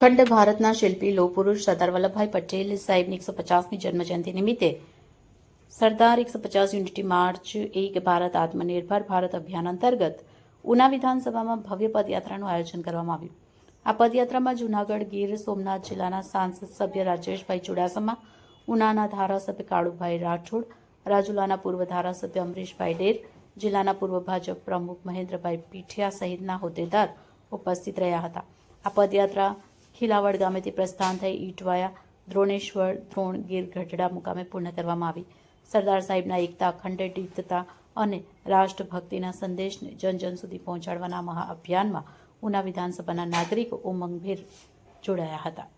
અખંડ ભારતના શિલ્પી લોહ પુરુષ સરદાર વલ્લભભાઈ પટેલ સાહેબની એકસો પચાસમી જન્મજયંતિ નિમિત્તે સરદાર એકસો પચાસ યુનિટી માર્ચ એક ભારત આત્મનિર્ભર ભારત અભિયાન અંતર્ગત ઉના વિધાનસભામાં ભવ્ય પદયાત્રાનું આયોજન કરવામાં આવ્યું. આ પદયાત્રામાં જૂનાગઢ ગીર, સોમનાથ જિલ્લાના સાંસદ સભ્ય રાજેશભાઈ ચુડાસમા, ઉનાના ધારાસભ્ય કાળુભાઈ રાઠોડ, રાજુલાના પૂર્વ ધારાસભ્ય અમરીશભાઈ ડેર, જિલ્લાના પૂર્વ ભાજપ પ્રમુખ મહેન્દ્રભાઈ પીઠિયા સહિતના હોદ્દેદાર ઉપસ્થિત રહ્યા હતા. આ પદયાત્રા ખીલાવડ ગામેથી પ્રસ્થાન થઈ ઈટવાયા દ્રોણેશ્વર દ્રોણ ગીર ગઢડા મુકામે પૂર્ણ કરવામાં આવી. સરદાર સાહેબના એકતા અખંડિતતા અને રાષ્ટ્રભક્તિના સંદેશને જન જન સુધી પહોંચાડવાના મહાઅભિયાનમાં ઉના વિધાનસભાના નાગરિકો ઉમંગભેર જોડાયા હતા.